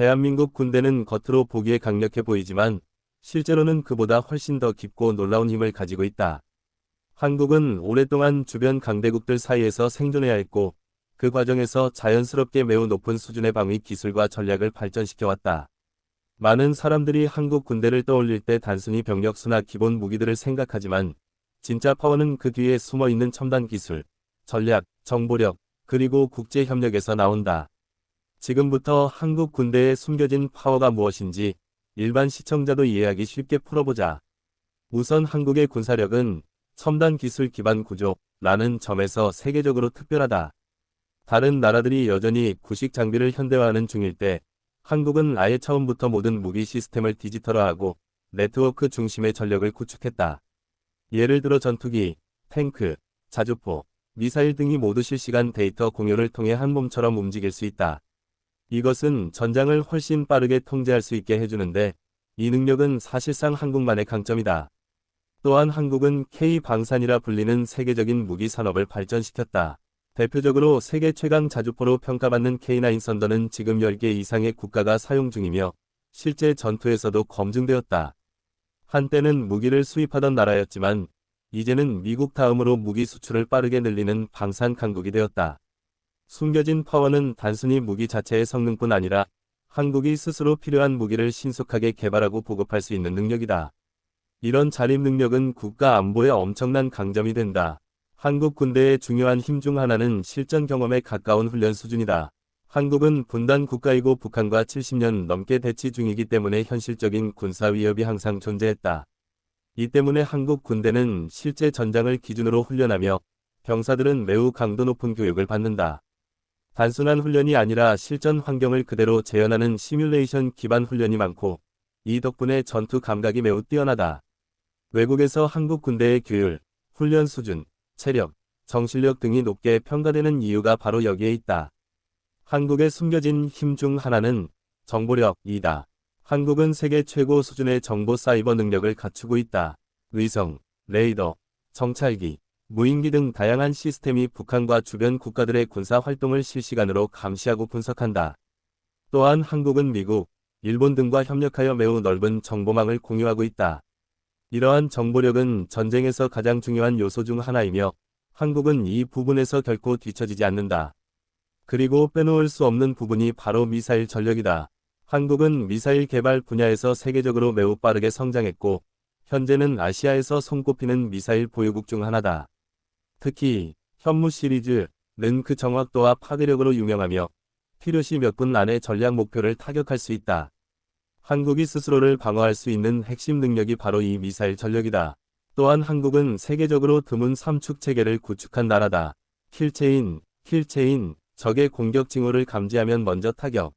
대한민국 군대는 겉으로 보기에 강력해 보이지만 실제로는 그보다 훨씬 더 깊고 놀라운 힘을 가지고 있다. 한국은 오랫동안 주변 강대국들 사이에서 생존해야 했고 그 과정에서 자연스럽게 매우 높은 수준의 방위 기술과 전략을 발전시켜왔다. 많은 사람들이 한국 군대를 떠올릴 때 단순히 병력수나 기본 무기들을 생각하지만 진짜 파워는 그 뒤에 숨어 있는 첨단 기술, 전략, 정보력, 그리고 국제 협력에서 나온다. 지금부터 한국 군대의 숨겨진 파워가 무엇인지 일반 시청자도 이해하기 쉽게 풀어보자. 우선 한국의 군사력은 첨단 기술 기반 구조라는 점에서 세계적으로 특별하다. 다른 나라들이 여전히 구식 장비를 현대화하는 중일 때 한국은 아예 처음부터 모든 무기 시스템을 디지털화하고 네트워크 중심의 전력을 구축했다. 예를 들어 전투기, 탱크, 자주포, 미사일 등이 모두 실시간 데이터 공유를 통해 한 몸처럼 움직일 수 있다. 이것은 전장을 훨씬 빠르게 통제할 수 있게 해주는데 이 능력은 사실상 한국만의 강점이다. 또한 한국은 K방산이라 불리는 세계적인 무기 산업을 발전시켰다. 대표적으로 세계 최강 자주포로 평가받는 K9 썬더는 지금 10개 이상의 국가가 사용 중이며 실제 전투에서도 검증되었다. 한때는 무기를 수입하던 나라였지만 이제는 미국 다음으로 무기 수출을 빠르게 늘리는 방산 강국이 되었다. 숨겨진 파워는 단순히 무기 자체의 성능뿐 아니라 한국이 스스로 필요한 무기를 신속하게 개발하고 보급할 수 있는 능력이다. 이런 자립 능력은 국가 안보에 엄청난 강점이 된다. 한국 군대의 중요한 힘 중 하나는 실전 경험에 가까운 훈련 수준이다. 한국은 분단 국가이고 북한과 70년 넘게 대치 중이기 때문에 현실적인 군사 위협이 항상 존재했다. 이 때문에 한국 군대는 실제 전장을 기준으로 훈련하며 병사들은 매우 강도 높은 교육을 받는다. 단순한 훈련이 아니라 실전 환경을 그대로 재현하는 시뮬레이션 기반 훈련이 많고 이 덕분에 전투 감각이 매우 뛰어나다. 외국에서 한국 군대의 규율, 훈련 수준, 체력, 정실력 등이 높게 평가되는 이유가 바로 여기에 있다. 한국의 숨겨진 힘 중 하나는 정보력이다. 한국은 세계 최고 수준의 정보 사이버 능력을 갖추고 있다. 위성, 레이더, 정찰기, 무인기 등 다양한 시스템이 북한과 주변 국가들의 군사 활동을 실시간으로 감시하고 분석한다. 또한 한국은 미국, 일본 등과 협력하여 매우 넓은 정보망을 공유하고 있다. 이러한 정보력은 전쟁에서 가장 중요한 요소 중 하나이며 한국은 이 부분에서 결코 뒤처지지 않는다. 그리고 빼놓을 수 없는 부분이 바로 미사일 전력이다. 한국은 미사일 개발 분야에서 세계적으로 매우 빠르게 성장했고 현재는 아시아에서 손꼽히는 미사일 보유국 중 하나다. 특히 현무 시리즈는 그 정확도와 파괴력으로 유명하며 필요시 몇 분 안에 전략 목표를 타격할 수 있다. 한국이 스스로를 방어할 수 있는 핵심 능력이 바로 이 미사일 전력이다. 또한 한국은 세계적으로 드문 삼축 체계를 구축한 나라다. 킬체인, 킬체인, 적의 공격 징후를 감지하면 먼저 타격.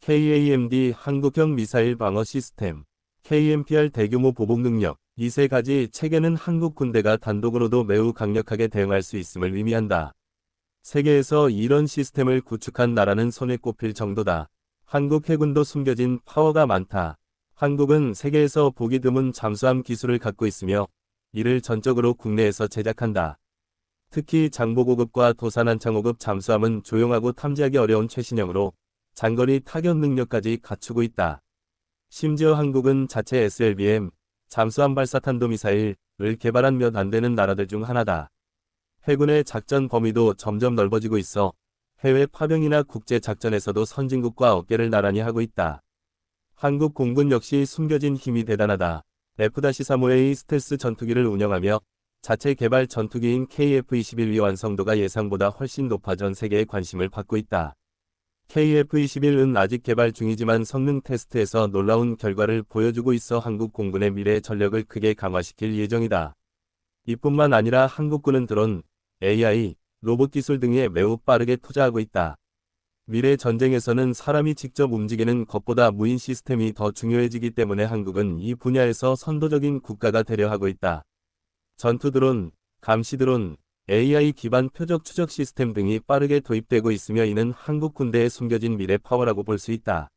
KAMD 한국형 미사일 방어 시스템. KMPR 대규모 보복 능력. 이 세 가지 체계는 한국 군대가 단독으로도 매우 강력하게 대응할 수 있음을 의미한다. 세계에서 이런 시스템을 구축한 나라는 손에 꼽힐 정도다. 한국 해군도 숨겨진 파워가 많다. 한국은 세계에서 보기 드문 잠수함 기술을 갖고 있으며 이를 전적으로 국내에서 제작한다. 특히 장보고급과 도산한창호급 잠수함은 조용하고 탐지하기 어려운 최신형으로 장거리 타격 능력까지 갖추고 있다. 심지어 한국은 자체 SLBM, 잠수함 발사 탄도미사일을 개발한 몇 안 되는 나라들 중 하나다. 해군의 작전 범위도 점점 넓어지고 있어 해외 파병이나 국제 작전에서도 선진국과 어깨를 나란히 하고 있다. 한국 공군 역시 숨겨진 힘이 대단하다. F-35A 스텔스 전투기를 운영하며 자체 개발 전투기인 KF-21의 완성도가 예상보다 훨씬 높아 전 세계의 관심을 받고 있다. KF-21은 아직 개발 중이지만 성능 테스트에서 놀라운 결과를 보여주고 있어 한국 공군의 미래 전력을 크게 강화시킬 예정이다. 이뿐만 아니라 한국군은 드론, AI, 로봇 기술 등에 매우 빠르게 투자하고 있다. 미래 전쟁에서는 사람이 직접 움직이는 것보다 무인 시스템이 더 중요해지기 때문에 한국은 이 분야에서 선도적인 국가가 되려 하고 있다. 전투 드론, 감시 드론, AI 기반 표적 추적 시스템 등이 빠르게 도입되고 있으며 이는 한국 군대의 숨겨진 미래 파워라고 볼 수 있다.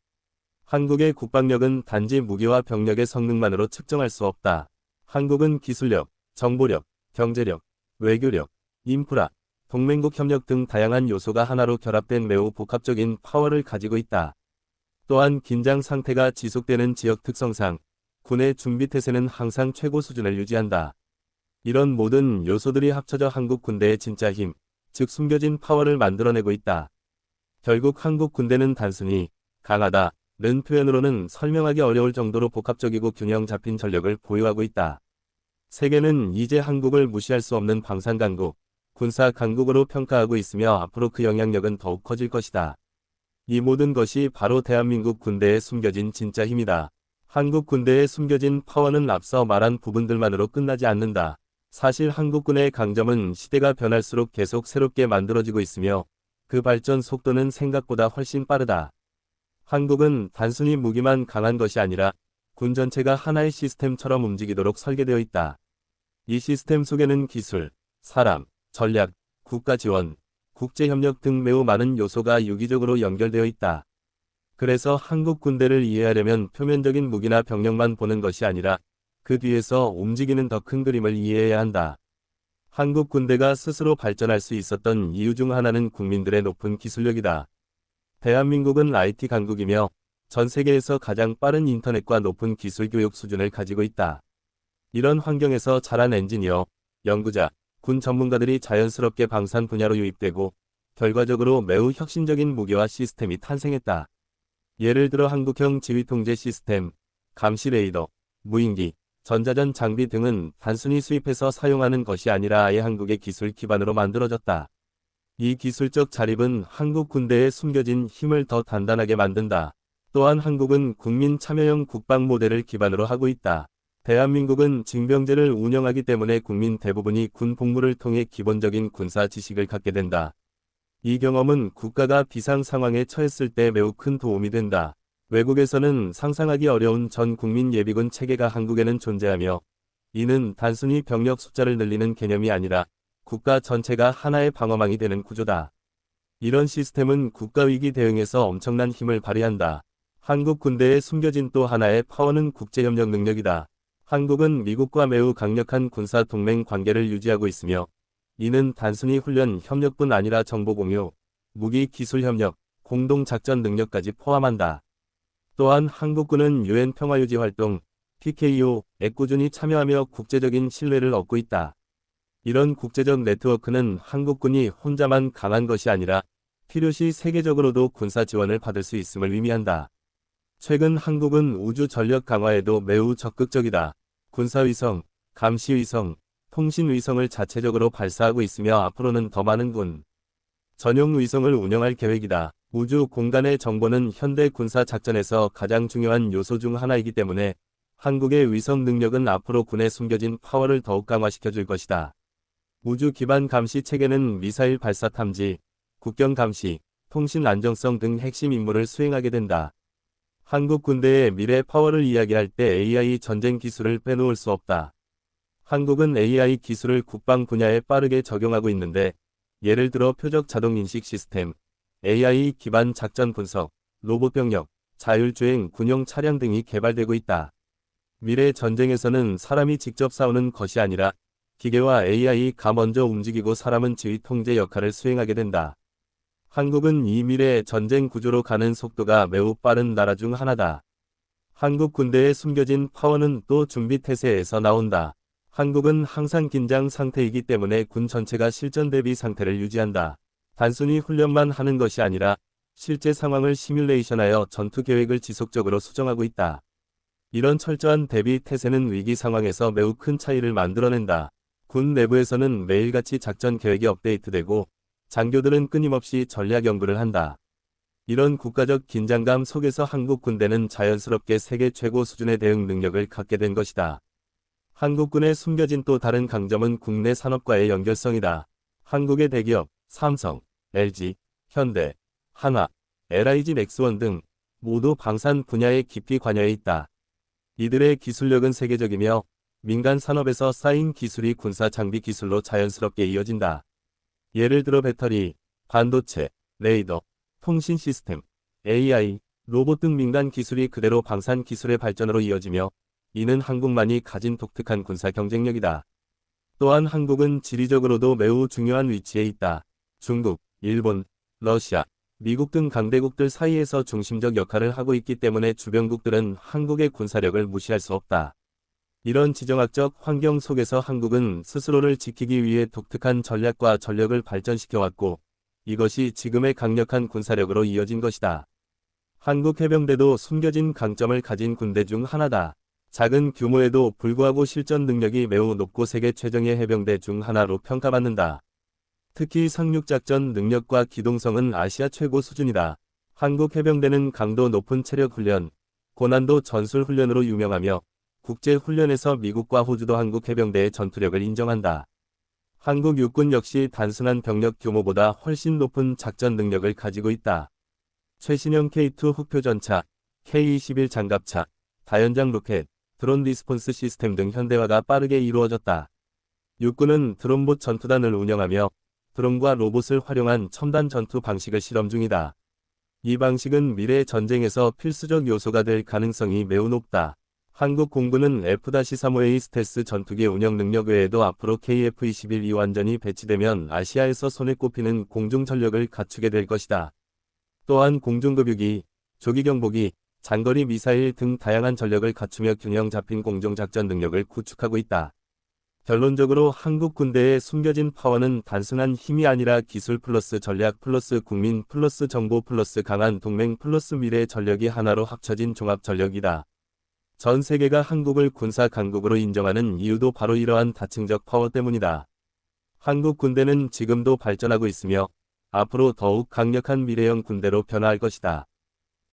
한국의 국방력은 단지 무기와 병력의 성능만으로 측정할 수 없다. 한국은 기술력, 정보력, 경제력, 외교력, 인프라, 동맹국 협력 등 다양한 요소가 하나로 결합된 매우 복합적인 파워를 가지고 있다. 또한 긴장 상태가 지속되는 지역 특성상 군의 준비 태세는 항상 최고 수준을 유지한다. 이런 모든 요소들이 합쳐져 한국 군대의 진짜 힘, 즉 숨겨진 파워를 만들어내고 있다. 결국 한국 군대는 단순히 강하다, 는 표현으로는 설명하기 어려울 정도로 복합적이고 균형 잡힌 전력을 보유하고 있다. 세계는 이제 한국을 무시할 수 없는 방산 강국, 군사 강국으로 평가하고 있으며 앞으로 그 영향력은 더욱 커질 것이다. 이 모든 것이 바로 대한민국 군대의 숨겨진 진짜 힘이다. 한국 군대의 숨겨진 파워는 앞서 말한 부분들만으로 끝나지 않는다. 사실 한국군의 강점은 시대가 변할수록 계속 새롭게 만들어지고 있으며 그 발전 속도는 생각보다 훨씬 빠르다. 한국은 단순히 무기만 강한 것이 아니라 군 전체가 하나의 시스템처럼 움직이도록 설계되어 있다. 이 시스템 속에는 기술, 사람, 전략, 국가 지원, 국제협력 등 매우 많은 요소가 유기적으로 연결되어 있다. 그래서 한국 군대를 이해하려면 표면적인 무기나 병력만 보는 것이 아니라 그 뒤에서 움직이는 더 큰 그림을 이해해야 한다. 한국 군대가 스스로 발전할 수 있었던 이유 중 하나는 국민들의 높은 기술력이다. 대한민국은 IT 강국이며 전 세계에서 가장 빠른 인터넷과 높은 기술 교육 수준을 가지고 있다. 이런 환경에서 자란 엔지니어, 연구자, 군 전문가들이 자연스럽게 방산 분야로 유입되고 결과적으로 매우 혁신적인 무기와 시스템이 탄생했다. 예를 들어 한국형 지휘통제 시스템, 감시 레이더, 무인기, 전자전 장비 등은 단순히 수입해서 사용하는 것이 아니라 아예 한국의 기술 기반으로 만들어졌다. 이 기술적 자립은 한국 군대의 숨겨진 힘을 더 단단하게 만든다. 또한 한국은 국민 참여형 국방 모델을 기반으로 하고 있다. 대한민국은 징병제를 운영하기 때문에 국민 대부분이 군 복무를 통해 기본적인 군사 지식을 갖게 된다. 이 경험은 국가가 비상 상황에 처했을 때 매우 큰 도움이 된다. 외국에서는 상상하기 어려운 전 국민 예비군 체계가 한국에는 존재하며 이는 단순히 병력 숫자를 늘리는 개념이 아니라 국가 전체가 하나의 방어망이 되는 구조다. 이런 시스템은 국가 위기 대응에서 엄청난 힘을 발휘한다. 한국 군대의 숨겨진 또 하나의 파워는 국제협력 능력이다. 한국은 미국과 매우 강력한 군사 동맹 관계를 유지하고 있으며 이는 단순히 훈련 협력뿐 아니라 정보 공유, 무기 기술 협력, 공동 작전 능력까지 포함한다. 또한 한국군은 유엔 평화유지 활동, PKO에 꾸준히 참여하며 국제적인 신뢰를 얻고 있다. 이런 국제적 네트워크는 한국군이 혼자만 강한 것이 아니라 필요시 세계적으로도 군사 지원을 받을 수 있음을 의미한다. 최근 한국은 우주 전력 강화에도 매우 적극적이다. 군사위성, 감시위성, 통신위성을 자체적으로 발사하고 있으며 앞으로는 더 많은 군 전용 위성을 운영할 계획이다. 우주 공간의 정보는 현대 군사 작전에서 가장 중요한 요소 중 하나이기 때문에 한국의 위성 능력은 앞으로 군의 숨겨진 파워를 더욱 강화시켜 줄 것이다. 우주 기반 감시 체계는 미사일 발사 탐지, 국경 감시, 통신 안정성 등 핵심 임무를 수행하게 된다. 한국 군대의 미래 파워를 이야기할 때 AI 전쟁 기술을 빼놓을 수 없다. 한국은 AI 기술을 국방 분야에 빠르게 적용하고 있는데 예를 들어 표적 자동 인식 시스템, AI 기반 작전 분석, 로봇 병력, 자율주행 군용 차량 등이 개발되고 있다. 미래 전쟁에서는 사람이 직접 싸우는 것이 아니라 기계와 AI가 먼저 움직이고 사람은 지휘 통제 역할을 수행하게 된다. 한국은 이 미래 전쟁 구조로 가는 속도가 매우 빠른 나라 중 하나다. 한국 군대의 숨겨진 파워는 또 준비 태세에서 나온다. 한국은 항상 긴장 상태이기 때문에 군 전체가 실전 대비 상태를 유지한다. 단순히 훈련만 하는 것이 아니라 실제 상황을 시뮬레이션하여 전투 계획을 지속적으로 수정하고 있다. 이런 철저한 대비 태세는 위기 상황에서 매우 큰 차이를 만들어낸다. 군 내부에서는 매일같이 작전 계획이 업데이트되고 장교들은 끊임없이 전략 연구를 한다. 이런 국가적 긴장감 속에서 한국 군대는 자연스럽게 세계 최고 수준의 대응 능력을 갖게 된 것이다. 한국군의 숨겨진 또 다른 강점은 국내 산업과의 연결성이다. 한국의 대기업, 삼성, LG, 현대, 한화, LIG 넥스원 등 모두 방산 분야에 깊이 관여해 있다. 이들의 기술력은 세계적이며 민간 산업에서 쌓인 기술이 군사 장비 기술로 자연스럽게 이어진다. 예를 들어 배터리, 반도체, 레이더, 통신 시스템, AI, 로봇 등 민간 기술이 그대로 방산 기술의 발전으로 이어지며 이는 한국만이 가진 독특한 군사 경쟁력이다. 또한 한국은 지리적으로도 매우 중요한 위치에 있다. 중국, 일본, 러시아, 미국 등 강대국들 사이에서 중심적 역할을 하고 있기 때문에 주변국들은 한국의 군사력을 무시할 수 없다. 이런 지정학적 환경 속에서 한국은 스스로를 지키기 위해 독특한 전략과 전력을 발전시켜왔고 이것이 지금의 강력한 군사력으로 이어진 것이다. 한국 해병대도 숨겨진 강점을 가진 군대 중 하나다. 작은 규모에도 불구하고 실전 능력이 매우 높고 세계 최정예 해병대 중 하나로 평가받는다. 특히 상륙작전 능력과 기동성은 아시아 최고 수준이다. 한국 해병대는 강도 높은 체력 훈련, 고난도 전술 훈련으로 유명하며 국제 훈련에서 미국과 호주도 한국 해병대의 전투력을 인정한다. 한국 육군 역시 단순한 병력 규모보다 훨씬 높은 작전 능력을 가지고 있다. 최신형 K2 흑표 전차, K-21 장갑차, 다연장 로켓, 드론 리스폰스 시스템 등 현대화가 빠르게 이루어졌다. 육군은 드론봇 전투단을 운영하며 드론과 로봇을 활용한 첨단 전투 방식을 실험 중이다. 이 방식은 미래 전쟁에서 필수적 요소가 될 가능성이 매우 높다. 한국 공군은 F-35A 스텔스 전투기 운영 능력 외에도 앞으로 KF-21이 완전히 배치되면 아시아에서 손에 꼽히는 공중 전력을 갖추게 될 것이다. 또한 공중급유기, 조기경보기, 장거리 미사일 등 다양한 전력을 갖추며 균형 잡힌 공중작전 능력을 구축하고 있다. 결론적으로 한국 군대의 숨겨진 파워는 단순한 힘이 아니라 기술 플러스 전략 플러스 국민 플러스 정보 플러스 강한 동맹 플러스 미래 전력이 하나로 합쳐진 종합 전력이다. 전 세계가 한국을 군사 강국으로 인정하는 이유도 바로 이러한 다층적 파워 때문이다. 한국 군대는 지금도 발전하고 있으며 앞으로 더욱 강력한 미래형 군대로 변화할 것이다.